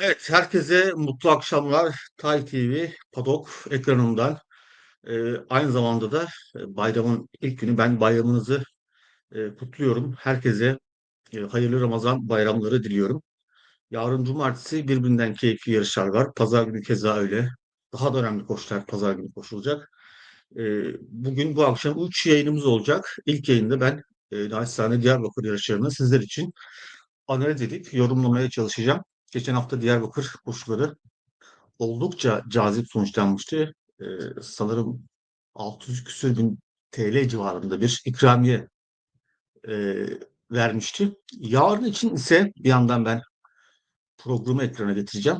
Evet, herkese mutlu akşamlar. Tay TV, Padok ekranından. Ee, aynı zamanda da e, bayramın ilk günü ben bayramınızı e, kutluyorum. Herkese e, hayırlı Ramazan bayramları diliyorum. Yarın cumartesi birbirinden keyifli yarışlar var. Pazar günü keza öyle. Daha da önemli koşular pazar günü koşulacak. Ee, bugün bu akşam 3 yayınımız olacak. İlk yayında ben e, naçizane Diyarbakır yarışlarını sizler için analiz edip yorumlamaya çalışacağım. Geçen hafta Diyarbakır koşuları oldukça cazip sonuçlanmıştı. Ee, sanırım 600 küsür bin TL civarında bir ikramiye e, vermişti. Yarın için ise bir yandan ben programı ekrana getireceğim.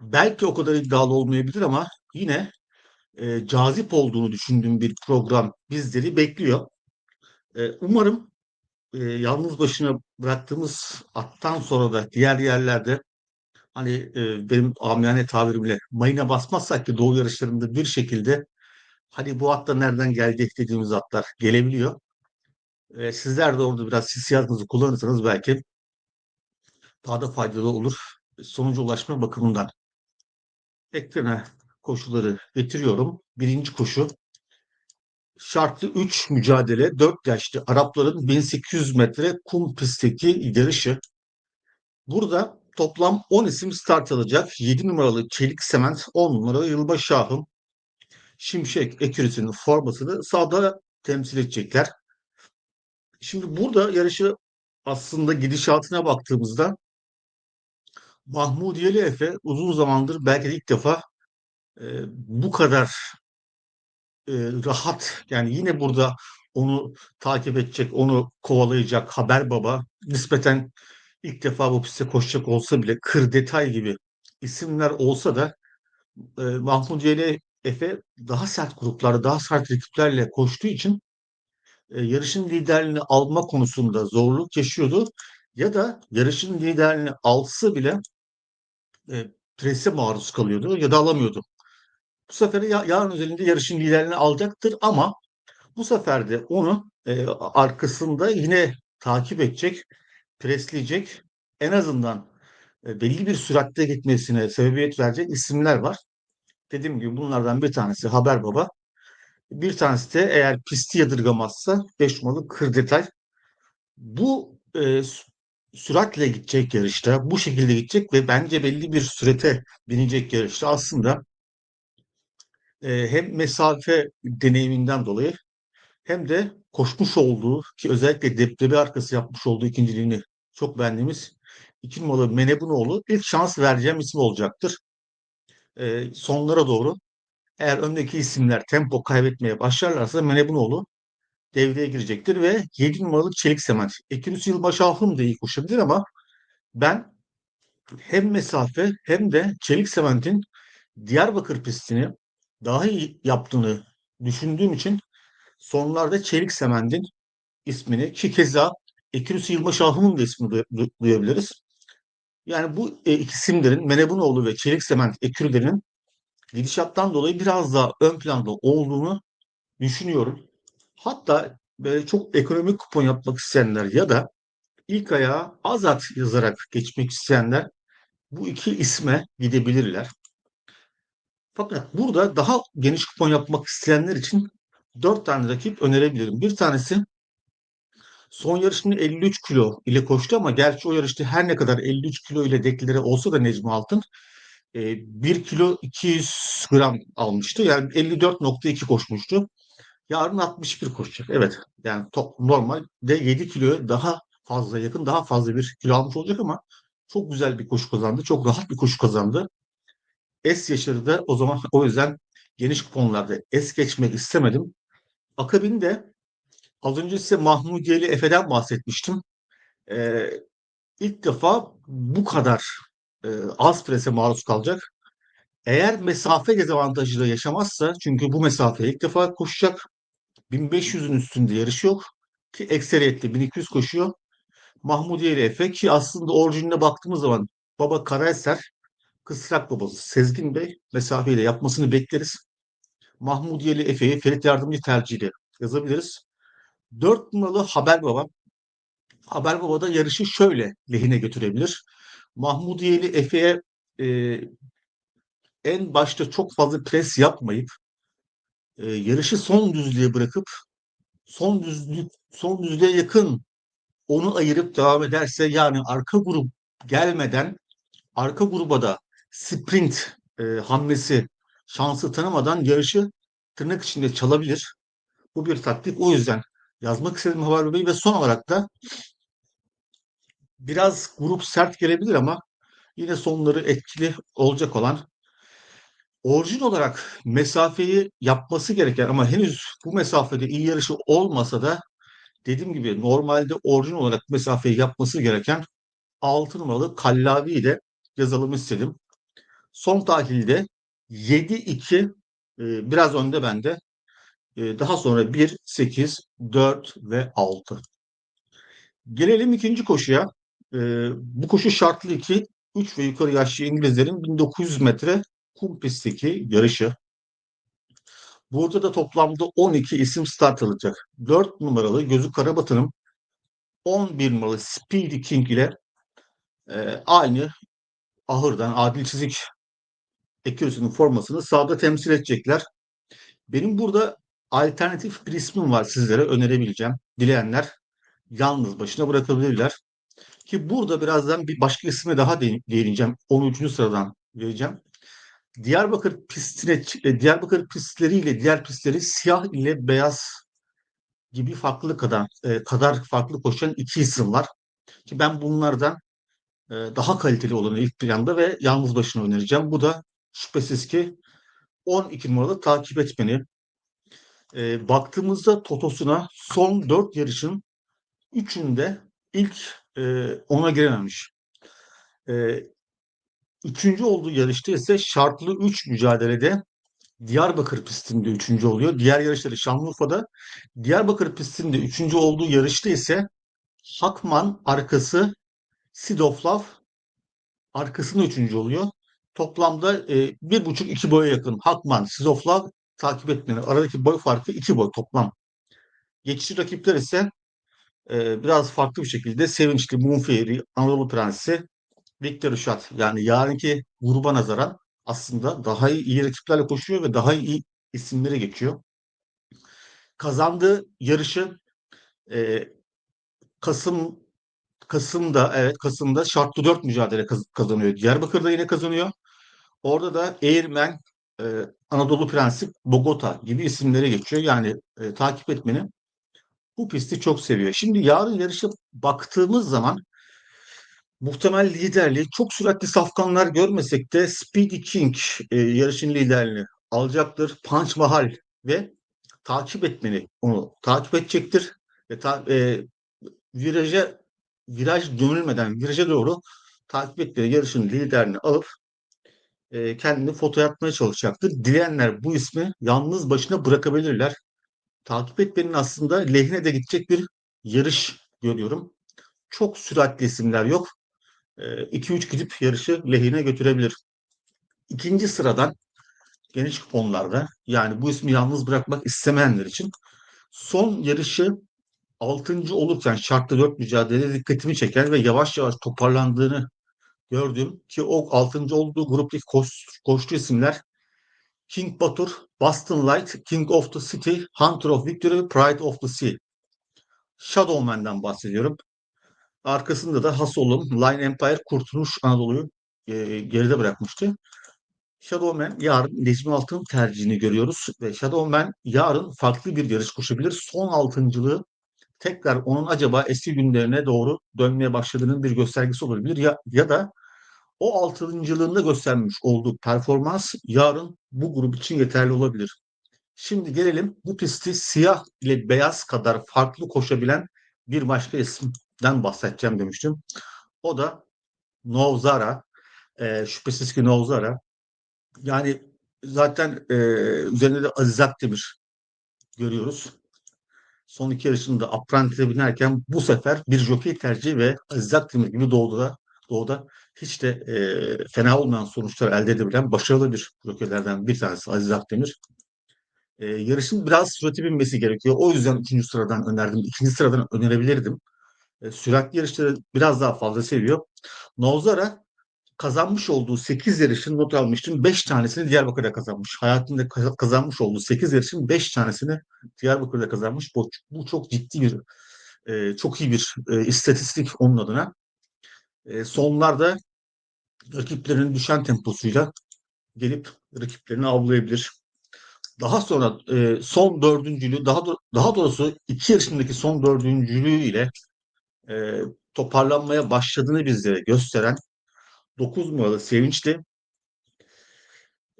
Belki o kadar iddialı olmayabilir ama yine e, cazip olduğunu düşündüğüm bir program bizleri bekliyor. E, umarım e, yalnız başına bıraktığımız attan sonra da diğer yerlerde hani e, benim amiyane tabirimle mayına basmazsak ki doğu yarışlarında bir şekilde hani bu at da nereden geldi dediğimiz atlar gelebiliyor. E, sizler de orada biraz hissiyatınızı kullanırsanız belki daha da faydalı olur sonuca ulaşma bakımından. Ekrana koşuları getiriyorum. Birinci koşu şartlı 3 mücadele 4 yaşlı Arapların 1800 metre kum pistteki yarışı. Burada toplam 10 isim start alacak. 7 numaralı Çelik Sement, 10 numaralı Yılbaş Şahım, Şimşek Ekürüsü'nün formasını sahada temsil edecekler. Şimdi burada yarışı aslında gidişatına baktığımızda Mahmudiyeli Efe uzun zamandır belki ilk defa e, bu kadar e, rahat yani yine burada onu takip edecek, onu kovalayacak Haber Baba nispeten ilk defa bu pistte koşacak olsa bile Kır Detay gibi isimler olsa da e, Mahmudiyeli Efe daha sert gruplarda, daha sert rakiplerle koştuğu için e, yarışın liderliğini alma konusunda zorluk yaşıyordu. Ya da yarışın liderliğini alsa bile e, prese maruz kalıyordu ya da alamıyordu. Bu sefer ya, yarın özelinde yarışın liderliğini alacaktır ama bu sefer de onu e, arkasında yine takip edecek, presleyecek, en azından e, belli bir süratte gitmesine sebebiyet verecek isimler var. Dediğim gibi bunlardan bir tanesi Haber Baba. Bir tanesi de eğer pisti yadırgamazsa 5 numaralı Kır Detay. Bu e, süratle gidecek yarışta, bu şekilde gidecek ve bence belli bir sürete binecek yarışta aslında e, hem mesafe deneyiminden dolayı hem de koşmuş olduğu ki özellikle deplebi arkası yapmış olduğu ikinciliğini çok beğendiğimiz iki numaralı Menebunoğlu ilk şans vereceğim isim olacaktır. E, sonlara doğru eğer öndeki isimler tempo kaybetmeye başlarlarsa Menebunoğlu devreye girecektir ve 7 numaralı Çelik Sement. Ekürüs Yılbaş Ahım da iyi koşabilir ama ben hem mesafe hem de Çelik Sement'in Diyarbakır pistini daha iyi yaptığını düşündüğüm için sonlarda Çelik Sement'in ismini ki keza Ekürüs Yılbaş Ahım'ın da ismini duy- duyabiliriz. Yani bu e, iki isimlerin Menebunoğlu ve Çelik Sement ekürlerinin gidişattan dolayı biraz daha ön planda olduğunu düşünüyorum. Hatta böyle çok ekonomik kupon yapmak isteyenler ya da ilk ayağa az at yazarak geçmek isteyenler bu iki isme gidebilirler. Fakat burada daha geniş kupon yapmak isteyenler için dört tane rakip önerebilirim. Bir tanesi son yarışını 53 kilo ile koştu ama gerçi o yarışta her ne kadar 53 kilo ile dekları olsa da Necmi Altın e, 1 kilo 200 gram almıştı. Yani 54.2 koşmuştu. Yarın 61 koşacak. Evet. Yani top, normalde 7 kiloya daha fazla yakın, daha fazla bir kilo almış olacak ama çok güzel bir koşu kazandı. Çok rahat bir koşu kazandı. Es Yaşar'ı da o zaman o yüzden geniş kuponlarda es geçmek istemedim. Akabinde az önce size Mahmudiyeli Efe'den bahsetmiştim. Ee, ilk defa bu kadar e, az prese maruz kalacak. Eğer mesafe dezavantajı da yaşamazsa çünkü bu mesafeyi ilk defa koşacak. 1500'ün üstünde yarış yok ki ekseriyetle 1200 koşuyor. Mahmudiye ile Efe ki aslında orijinine baktığımız zaman baba Karaeser Kısrak babası Sezgin Bey mesafeyle yapmasını bekleriz. Mahmudiyeli Efe'yi Ferit Yardımcı tercihiyle yazabiliriz. 4 numaralı Haber Baba. Haber Baba da yarışı şöyle lehine götürebilir. Mahmudiyeli Efe'ye e, en başta çok fazla pres yapmayıp e, yarışı son düzlüğe bırakıp son düzlük son düzlüğe yakın onu ayırıp devam ederse yani arka grup gelmeden arka gruba da sprint e, hamlesi şansı tanımadan yarışı tırnak içinde çalabilir. Bu bir taktik. O yüzden yazmak istedim Haber Bey ve son olarak da biraz grup sert gelebilir ama yine sonları etkili olacak olan orijin olarak mesafeyi yapması gereken ama henüz bu mesafede iyi yarışı olmasa da dediğim gibi normalde orijin olarak mesafeyi yapması gereken 6 numaralı Kallavi de yazalım istedim. Son tahlilde 7-2 e, biraz önde bende. E, daha sonra 1, 8, 4 ve 6. Gelelim ikinci koşuya. E, bu koşu şartlı 2, 3 ve yukarı yaşlı İngilizlerin 1900 metre kum pistteki yarışı. Burada da toplamda 12 isim start alacak. 4 numaralı Gözü Karabatı'nın 11 numaralı Speedy King ile e, aynı ahırdan adil çizik Accuracy'nin formasını sahada temsil edecekler. Benim burada alternatif bir ismim var sizlere önerebileceğim. Dileyenler yalnız başına bırakabilirler. Ki burada birazdan bir başka isme daha değineceğim. 13. sıradan vereceğim. Diyarbakır pistine, e, Diyarbakır pistleriyle diğer pistleri siyah ile beyaz gibi farklı kadar e, kadar farklı koşan iki isim var. Ki ben bunlardan e, daha kaliteli olanı ilk planda ve yalnız başına önereceğim. Bu da şüphesiz ki 12 numaralı takip etmeni. E, baktığımızda Totos'una son 4 yarışın 3'ünde ilk e, ona girememiş. E, üçüncü olduğu yarışta ise şartlı 3 mücadelede Diyarbakır pistinde üçüncü oluyor. Diğer yarışları Şanlıurfa'da. Diyarbakır pistinde üçüncü olduğu yarışta ise Hakman arkası Sidoflav arkasında üçüncü oluyor. Toplamda e, bir buçuk iki boya yakın Hakman, Sidoflav takip etmenin aradaki boy farkı iki boy toplam. Geçici rakipler ise e, biraz farklı bir şekilde Sevinçli, Moonfairy, Anadolu Prensi, Victor Uşat yani yarınki gruba nazaran aslında daha iyi, iyi rakiplerle koşuyor ve daha iyi isimlere geçiyor. Kazandığı yarışı e, Kasım Kasım'da evet Kasım'da şartlı 4 mücadele kaz- kazanıyor. Diyarbakır'da yine kazanıyor. Orada da Eğirmen, e, Anadolu Prensi, Bogota gibi isimlere geçiyor. Yani e, takip etmenin bu pisti çok seviyor. Şimdi yarın yarışa baktığımız zaman muhtemel liderliği çok süratli safkanlar görmesek de Speedy King e, yarışın liderliğini alacaktır. Punch Mahal ve takip etmeni onu takip edecektir. Ve ta, e, viraja viraj dönülmeden viraja doğru takip ettiği yarışın liderini alıp e, kendini foto yapmaya çalışacaktır. Dileyenler bu ismi yalnız başına bırakabilirler. Takip etmenin aslında lehine de gidecek bir yarış görüyorum. Çok süratli isimler yok. 2-3 gidip yarışı lehine götürebilir. İkinci sıradan geniş kuponlarda yani bu ismi yalnız bırakmak istemeyenler için son yarışı 6. olurken şartlı 4 mücadele dikkatimi çeker ve yavaş yavaş toparlandığını gördüm ki o 6. olduğu gruptaki koş, koştu isimler King Batur, Boston Light, King of the City, Hunter of Victory, Pride of the Sea. Shadowman'dan bahsediyorum. Arkasında da Hasolum, Line Empire, Kurtuluş Anadolu'yu e, geride bırakmıştı. Shadowman yarın Necmi Altın tercihini görüyoruz ve Shadowman yarın farklı bir yarış koşabilir. Son altıncılığı tekrar onun acaba eski günlerine doğru dönmeye başladığının bir göstergesi olabilir ya, ya da o altıncılığında göstermiş olduğu performans yarın bu grup için yeterli olabilir. Şimdi gelelim bu pisti siyah ile beyaz kadar farklı koşabilen bir başka isimden bahsedeceğim demiştim. O da Novzara. E, şüphesiz ki Nozara. Yani zaten e, üzerinde de Aziz Akdemir görüyoruz. Son iki yarışında Apprentice'e binerken bu sefer bir jockey tercihi ve Aziz Akdemir gibi doğuda, doğuda hiç de e, fena olmayan sonuçlar elde edebilen başarılı bir jockeylerden bir tanesi Aziz Akdemir. E, yarışın biraz sürati binmesi gerekiyor. O yüzden üçüncü sıradan önerdim. İkinci sıradan önerebilirdim. E, süratli yarışları biraz daha fazla seviyor. Nozara kazanmış olduğu 8 yarışın not almıştım. 5 tanesini Diyarbakır'da kazanmış. Hayatında kaz- kazanmış olduğu 8 yarışın 5 tanesini Diyarbakır'da kazanmış. Bu, bu çok ciddi bir, e, çok iyi bir e, istatistik onun adına. E, sonlarda rakiplerinin düşen temposuyla gelip rakiplerini avlayabilir. Daha sonra e, son dördüncülüğü, daha do- daha doğrusu iki yarışındaki son dördüncülüğü ile e, toparlanmaya başladığını bizlere gösteren 9 numaralı Sevinçli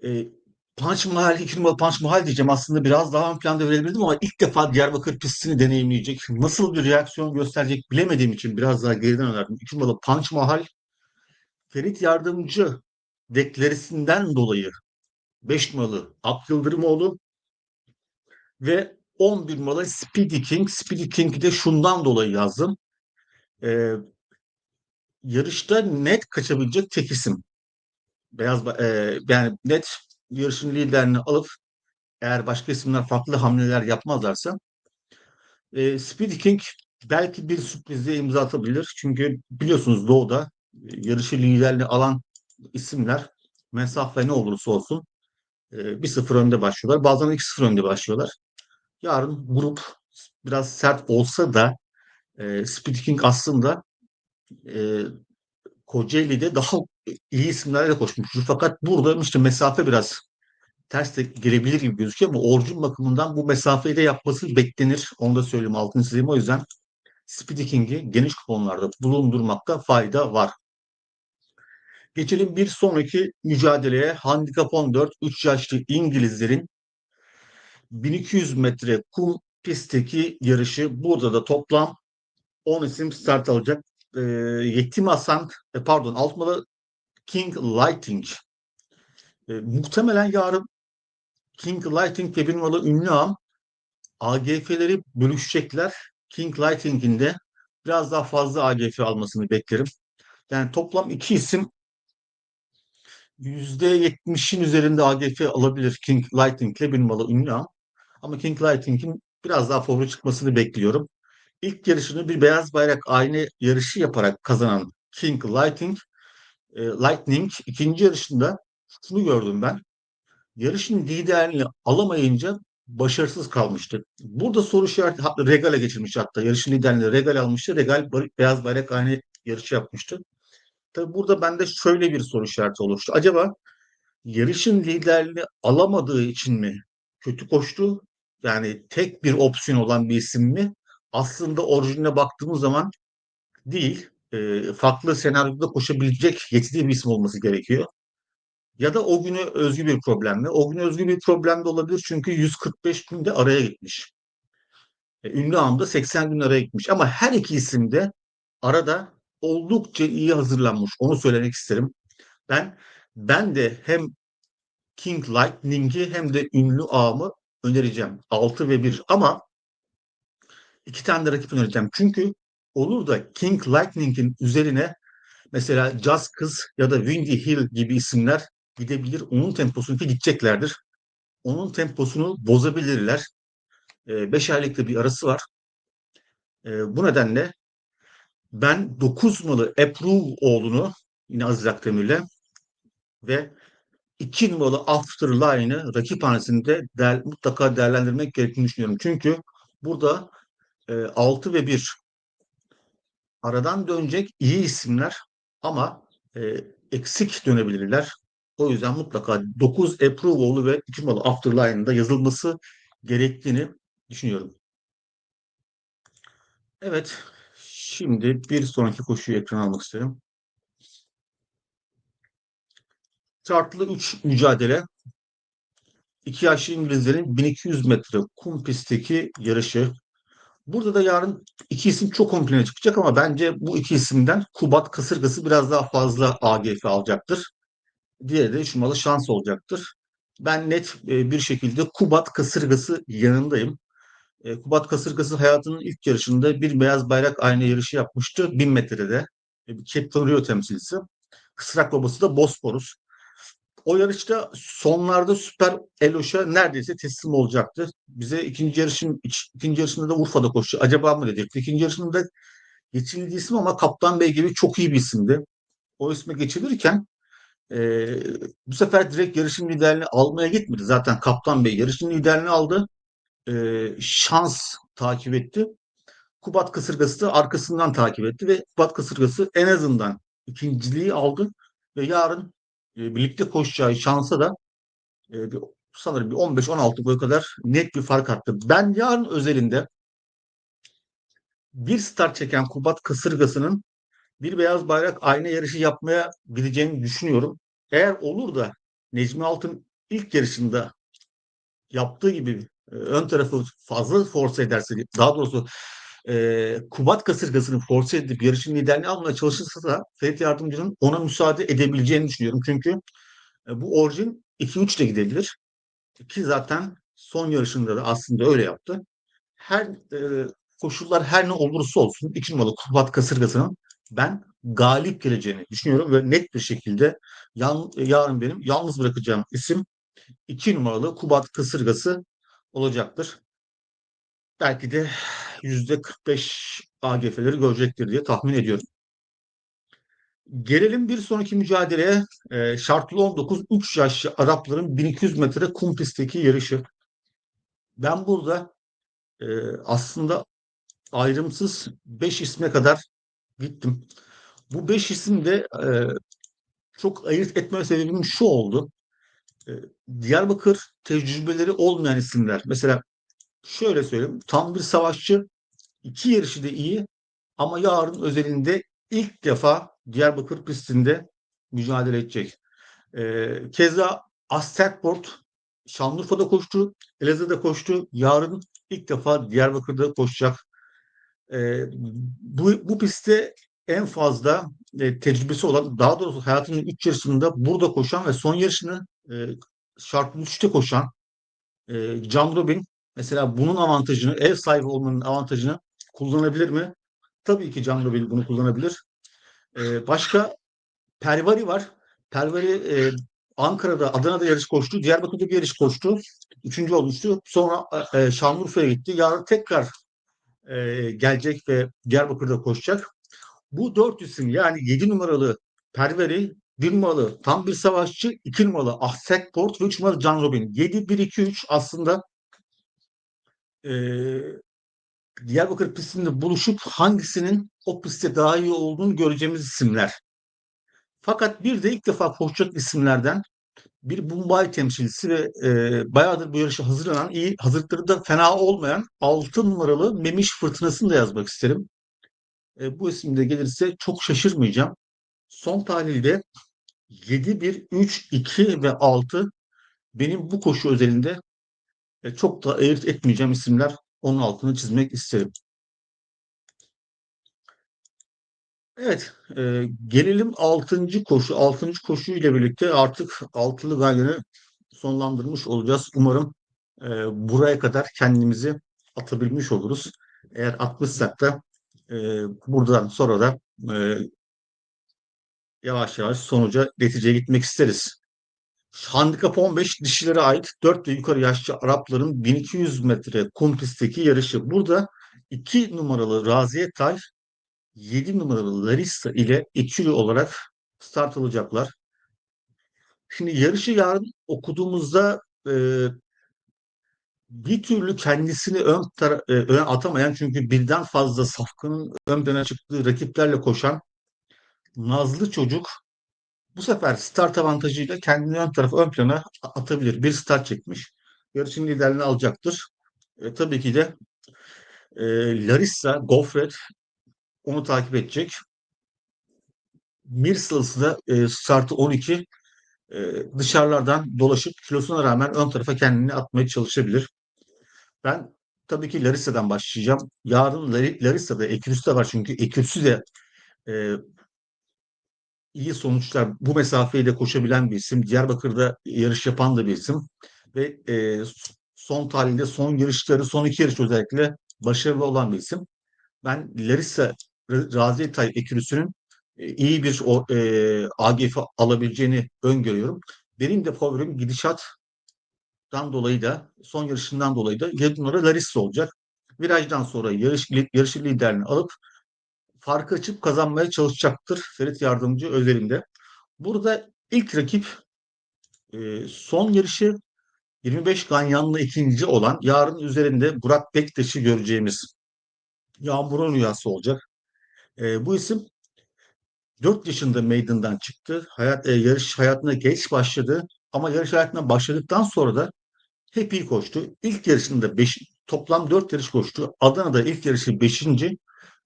e, Punch Mahal, 2 numaralı Punch Mahal diyeceğim. Aslında biraz daha ön planda verebilirdim ama ilk defa Diyarbakır pistini deneyimleyecek. Nasıl bir reaksiyon gösterecek bilemediğim için biraz daha geriden önerdim. 2 numaralı Punch Mahal Ferit Yardımcı deklarisinden dolayı 5 numaralı Ak Yıldırımoğlu ve 11 numaralı Speedy King. Speedy King'i de şundan dolayı yazdım. Ee, yarışta net kaçabilecek tek isim. Beyaz e, yani net yarışın liderini alıp eğer başka isimler farklı hamleler yapmazlarsa e, Speedy King belki bir sürprize imza atabilir. Çünkü biliyorsunuz Doğu'da yarışı liderliği alan isimler mesafe ne olursa olsun e, 1-0 önde başlıyorlar. Bazen 2-0 önde başlıyorlar. Yarın grup biraz sert olsa da e, Speedy King aslında e, Kocaeli'de daha iyi isimlerle koşmuştur. Fakat burada işte mesafe biraz ters de gelebilir gibi gözüküyor ama Orcun bakımından bu mesafeyi de yapması beklenir. Onu da söyleyeyim altını çizeyim. O yüzden Speedy King'i geniş kuponlarda bulundurmakta fayda var. Geçelim bir sonraki mücadeleye. Handikap 14 3 yaşlı İngilizlerin 1200 metre kum pistteki yarışı. Burada da toplam 10 isim start alacak. E, Yetim Hasan, e, pardon Altmalı King Lighting. E, muhtemelen yarın King Lighting ve adı ünlü ağam AGF'leri bölüşecekler. King Lighting'in de biraz daha fazla AGF almasını beklerim. Yani toplam iki isim %70'in üzerinde AGF alabilir King Lighting ile adı ünlü ağam. Ama King Lighting'in biraz daha favori çıkmasını bekliyorum. İlk yarışını bir beyaz bayrak aynı yarışı yaparak kazanan King Lighting, e, Lightning ikinci yarışında şunu gördüm ben. Yarışın liderliğini alamayınca başarısız kalmıştı. Burada soru işareti hatta Regal'e geçirmiş hatta. Yarışın liderliğini Regal almıştı. Regal beyaz bayrak aynı yarışı yapmıştı. Tabii burada bende şöyle bir soru işareti oluştu. Acaba yarışın liderliğini alamadığı için mi kötü koştu? Yani tek bir opsiyon olan bir isim mi? Aslında orijinine baktığımız zaman değil. E, farklı senaryoda koşabilecek yetili bir isim olması gerekiyor. Ya da o güne özgü bir problem mi? O güne özgü bir problem de olabilir çünkü 145 günde araya gitmiş. E, ünlü ağımda 80 gün araya gitmiş. Ama her iki isim de arada oldukça iyi hazırlanmış. Onu söylemek isterim. Ben ben de hem King Lightning'i hem de ünlü ağımı önereceğim. 6 ve 1 ama iki tane de rakip önereceğim. Çünkü olur da King Lightning'in üzerine mesela Jazz Kız ya da Windy Hill gibi isimler gidebilir. Onun temposunu ki gideceklerdir. Onun temposunu bozabilirler. 5 aylık da bir arası var. E, bu nedenle ben 9 numaralı Approve oğlunu yine Aziz Akdemir'le ve 2 numaralı Afterline'ı rakip hanesinde değer, mutlaka değerlendirmek gerektiğini düşünüyorum. Çünkü burada e, 6 ve 1 aradan dönecek iyi isimler ama e, eksik dönebilirler. O yüzden mutlaka 9 Approve'olu ve 2 numaralı Afterline'da yazılması gerektiğini düşünüyorum. Evet, şimdi bir sonraki koşuyu ekrana almak isterim. Şartlı 3 mücadele. İki yaşlı İngilizlerin 1200 metre kum pistteki yarışı. Burada da yarın iki isim çok ön çıkacak ama bence bu iki isimden Kubat Kasırgası biraz daha fazla AGF alacaktır. Diğeri de Şumalı şans olacaktır. Ben net e, bir şekilde Kubat Kasırgası yanındayım. E, Kubat Kasırgası hayatının ilk yarışında bir beyaz bayrak aynı yarışı yapmıştı 1000 metrede. E, Captain Rio temsilcisi. Kısrak babası da Bosporus. O yarışta sonlarda Süper Eloş'a neredeyse teslim olacaktı. Bize ikinci yarışın ikinci yarışında da Urfa'da koştu. Acaba mı diyecekti. İkinci yarışında geçildiği isim ama Kaptan Bey gibi çok iyi bir isimdi. O isme geçilirken e, bu sefer direkt yarışın liderliğini almaya gitmedi. Zaten Kaptan Bey yarışın liderliğini aldı. E, şans takip etti. Kubat Kasırgası da arkasından takip etti ve Kubat Kasırgası en azından ikinciliği aldı ve yarın birlikte koşacağı şansa da e, bir, sanırım bir 15-16 boy kadar net bir fark attı. Ben yarın özelinde bir start çeken Kubat Kasırgası'nın bir beyaz bayrak ayna yarışı yapmaya gideceğini düşünüyorum. Eğer olur da Necmi Altın ilk yarışında yaptığı gibi e, ön tarafı fazla force ederse, daha doğrusu e, Kubat kasırgasını force edip yarışın liderliğini almaya çalışırsa da Ferit Yardımcı'nın ona müsaade edebileceğini düşünüyorum. Çünkü e, bu orijin 2-3 de gidebilir. Ki zaten son yarışında da aslında öyle yaptı. Her e, koşullar her ne olursa olsun 2 numaralı Kubat kasırgasının ben galip geleceğini düşünüyorum ve net bir şekilde yan, yarın benim yalnız bırakacağım isim 2 numaralı Kubat kasırgası olacaktır. Belki de %45 AGF'leri görecektir diye tahmin ediyorum. Gelelim bir sonraki mücadeleye. E, şartlı 19 3 yaşlı Arapların 1200 metre kum pistteki yarışı. Ben burada e, aslında ayrımsız 5 isme kadar gittim. Bu 5 isim de e, çok ayırt etme sebebim şu oldu. E, Diyarbakır tecrübeleri olmayan isimler. Mesela şöyle söyleyeyim. Tam bir savaşçı. iki yarışı da iyi ama yarın özelinde ilk defa Diyarbakır pistinde mücadele edecek. Ee, keza Asterport Şanlıurfa'da koştu, Elazığ'da koştu. Yarın ilk defa Diyarbakır'da koşacak. Ee, bu, bu pistte en fazla e, tecrübesi olan, daha doğrusu hayatının 3 yarışında burada koşan ve son yarışını e, şartlı 3'te koşan e, Can Robin mesela bunun avantajını, ev sahibi olmanın avantajını kullanabilir mi? Tabii ki Can Robin bunu kullanabilir. E, başka Pervari var. Pervari e, Ankara'da, Adana'da yarış koştu. Diyarbakır'da bir yarış koştu. Üçüncü olmuştu. Sonra e, Şanlıurfa'ya gitti. Yarın tekrar e, gelecek ve Diyarbakır'da koşacak. Bu dört isim yani 7 numaralı Perveri, 1 numaralı tam bir savaşçı, 2 numaralı Ahsekport ve 3 numaralı Can Robin. 7-1-2-3 aslında e, Diyarbakır pistinde buluşup hangisinin o pistte daha iyi olduğunu göreceğimiz isimler. Fakat bir de ilk defa koşacak isimlerden bir Mumbai temsilcisi ve e, bayağıdır bu yarışa hazırlanan, iyi hazırlıkları da fena olmayan 6 numaralı Memiş Fırtınası'nı da yazmak isterim. E, bu isim de gelirse çok şaşırmayacağım. Son tahlilde 7, 1, 3, 2 ve 6 benim bu koşu özelinde e, çok da ayırt etmeyeceğim isimler. Onun altını çizmek isterim. Evet, e, gelelim 6. koşu. 6. koşu ile birlikte artık altılı gayrını sonlandırmış olacağız. Umarım e, buraya kadar kendimizi atabilmiş oluruz. Eğer atmışsak da e, buradan sonra da e, yavaş yavaş sonuca, neticeye gitmek isteriz. Handikap 15 dişilere ait 4 ve yukarı yaşlı Arapların 1200 metre kum pistteki yarışı. Burada 2 numaralı Raziye Tay 7 numaralı Larissa ile ikili olarak start alacaklar. Şimdi yarışı yarın okuduğumuzda e, bir türlü kendisini ön, e, ön atamayan çünkü birden fazla safkanın ön plana çıktığı rakiplerle koşan Nazlı çocuk bu sefer start avantajıyla kendini ön tarafa ön plana atabilir. Bir start çekmiş. Yarışın liderliğini alacaktır. E, tabii ki de e, Larissa, Gofret onu takip edecek. Mirsıl'sı da e, startı 12 e, dışarılardan dolaşıp kilosuna rağmen ön tarafa kendini atmaya çalışabilir. Ben tabii ki Larissa'dan başlayacağım. Yarın Lari- Larissa'da Ekürüsü de var çünkü Ekürüsü de e, iyi sonuçlar bu mesafeyi de koşabilen bir isim. Diyarbakır'da yarış yapan da bir isim. Ve e, son tarihinde son yarışları, son iki yarış özellikle başarılı olan bir isim. Ben Larissa Razi Tay Ekürüsü'nün e, iyi bir o, e, AGF alabileceğini öngörüyorum. Benim de favorim gidişattan dolayı da son yarışından dolayı da 7 numara Larissa olacak. Virajdan sonra yarış, yarışı liderini alıp farkı açıp kazanmaya çalışacaktır Ferit Yardımcı özelinde. Burada ilk rakip e, son yarışı 25 Ganyanlı ikinci olan yarın üzerinde Burak Bektaş'ı göreceğimiz Yağmur'un rüyası olacak. E, bu isim 4 yaşında meydandan çıktı. Hayat, e, yarış hayatına geç başladı. Ama yarış hayatına başladıktan sonra da hep iyi koştu. İlk yarışında beş, toplam 4 yarış koştu. Adana'da ilk yarışı 5.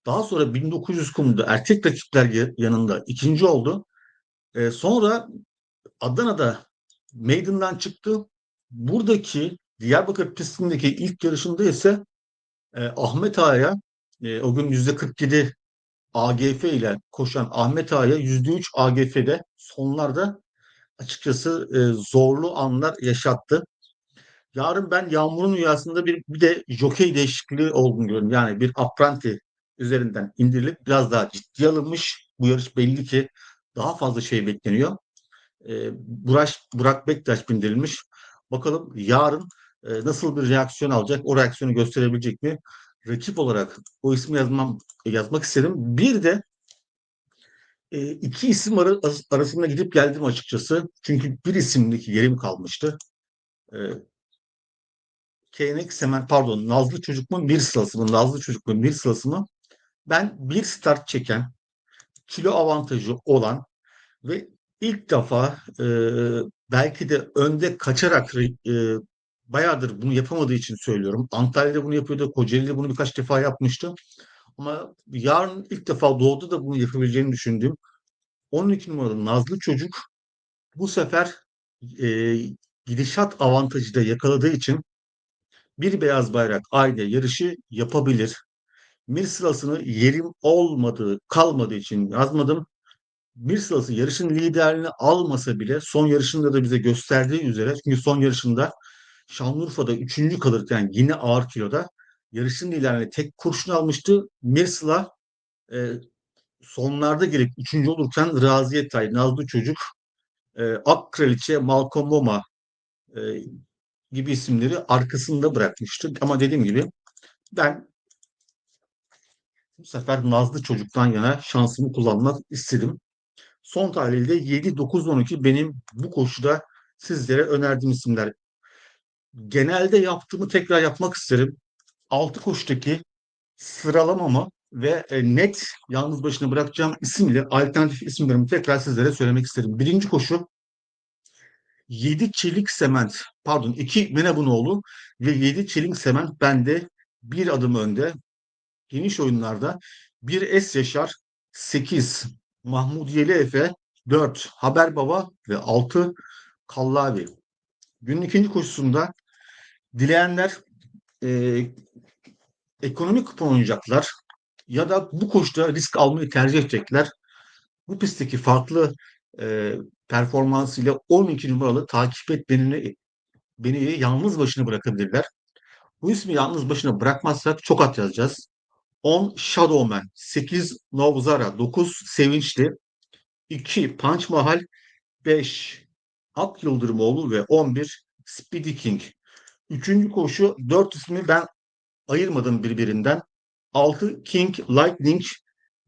Daha sonra 1900 kumda erkek rakipler ya- yanında ikinci oldu. E, sonra Adana'da meydandan çıktı. Buradaki Diyarbakır pistindeki ilk yarışında ise e, Ahmet Ağa'ya e, o gün %47 AGF ile koşan Ahmet Ağa'ya %3 AGF'de sonlarda açıkçası e, zorlu anlar yaşattı. Yarın ben Yağmur'un rüyasında bir, bir de jokey değişikliği olduğunu görüyorum. Yani bir apprenti üzerinden indirilip biraz daha ciddiye alınmış. Bu yarış belli ki daha fazla şey bekleniyor. E, Burak, Burak Bektaş bindirilmiş. Bakalım yarın e, nasıl bir reaksiyon alacak? O reaksiyonu gösterebilecek mi? Rakip olarak o ismi yazmam yazmak istedim. Bir de e, iki isim ara- arasında gidip geldim açıkçası. Çünkü bir isimdeki yerim kalmıştı. E, Keynek Semen pardon Nazlı Çocuk mu bir sırası mı? Nazlı Çocuk mu bir sırası mı? Ben bir start çeken kilo avantajı olan ve ilk defa e, belki de önde kaçarak e, bayağıdır bunu yapamadığı için söylüyorum. Antalya'da bunu yapıyordu. Kocaeli'de bunu birkaç defa yapmıştı. Ama yarın ilk defa doğdu da bunu yapabileceğini düşündüğüm 12 numaralı Nazlı Çocuk bu sefer e, gidişat avantajı da yakaladığı için bir beyaz bayrak ayda yarışı yapabilir. Bir sırasını yerim olmadığı kalmadığı için yazmadım. Bir sırası yarışın liderliğini almasa bile son yarışında da bize gösterdiği üzere çünkü son yarışında Şanlıurfa'da üçüncü kalırken yine ağır kiloda yarışın liderliğini tek kurşun almıştı. Mirsla e, sonlarda gelip üçüncü olurken Raziye Tay, Nazlı Çocuk, e, Ak Kraliçe, Malcolm Moma e, gibi isimleri arkasında bırakmıştı. Ama dediğim gibi ben bu sefer Nazlı Çocuk'tan yana şansımı kullanmak istedim. Son tahlilde 7, 9, 12 benim bu koşuda sizlere önerdiğim isimler. Genelde yaptığımı tekrar yapmak isterim. 6 koşudaki sıralamamı ve e, net yalnız başına bırakacağım isimle alternatif isimlerimi tekrar sizlere söylemek isterim. Birinci koşu 7 çelik sement pardon 2 Menebunoğlu ve 7 çelik sement bende bir adım önde. Geniş oyunlarda 1 Es Yaşar 8 Mahmudiyeli Efe 4 Haber Baba ve 6 Kallavi. Günün ikinci koşusunda dileyenler e, ekonomik kupon oynayacaklar ya da bu koşuda risk almayı tercih edecekler. Bu pistteki farklı e, performansıyla 12 numaralı takip et beni, beni yalnız başına bırakabilirler. Bu ismi yalnız başına bırakmazsak çok at yazacağız. 10 Shadowman, 8 Novzara, 9 Sevinçli, 2 Punch Mahal, 5 Ak Yıldırımoğlu ve 11 Speedy King. Üçüncü koşu 4 ismi ben ayırmadım birbirinden. 6 King Lightning,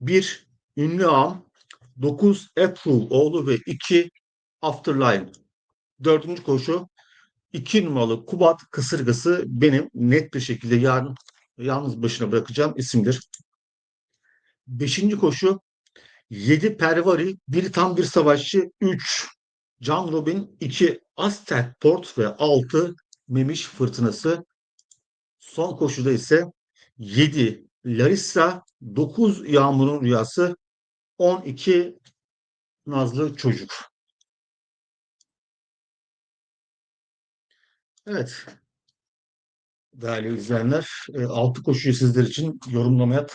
1 Ünlü Ağam, 9 April oğlu ve 2 Afterline. Dördüncü koşu 2 numaralı Kubat Kısırgası benim net bir şekilde yarın yalnız başına bırakacağım isimdir. Beşinci koşu 7 Pervari, bir tam bir savaşçı, 3 Can Robin, 2 Aztek Port ve 6 Memiş Fırtınası. Son koşuda ise 7 Larissa, 9 Yağmur'un Rüyası, 12 Nazlı Çocuk. Evet. Değerli izleyenler. E, altı koşuyu sizler için yorumlamaya,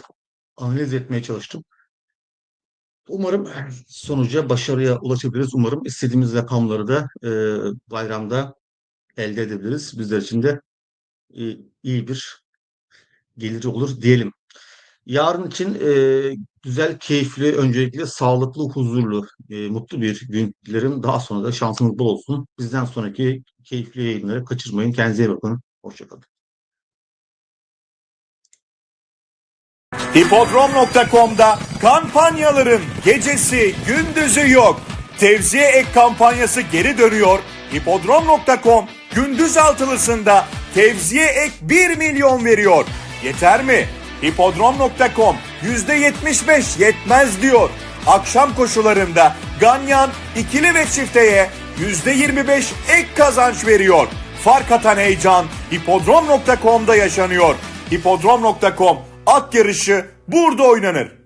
analiz etmeye çalıştım. Umarım sonuca, başarıya ulaşabiliriz. Umarım istediğimiz rakamları da e, bayramda elde edebiliriz. Bizler için de e, iyi bir geliri olur diyelim. Yarın için e, güzel, keyifli, öncelikle sağlıklı, huzurlu, e, mutlu bir gün dilerim. Daha sonra da şansınız bol olsun. Bizden sonraki keyifli yayınları kaçırmayın. Kendinize iyi bakın. Hoşçakalın. Hipodrom.com'da kampanyaların gecesi gündüzü yok. Tevziye ek kampanyası geri dönüyor. Hipodrom.com gündüz altılısında tevziye ek 1 milyon veriyor. Yeter mi? Hipodrom.com %75 yetmez diyor. Akşam koşularında Ganyan ikili ve çifteye %25 ek kazanç veriyor. Fark atan heyecan hipodrom.com'da yaşanıyor. Hipodrom.com at yarışı burada oynanır.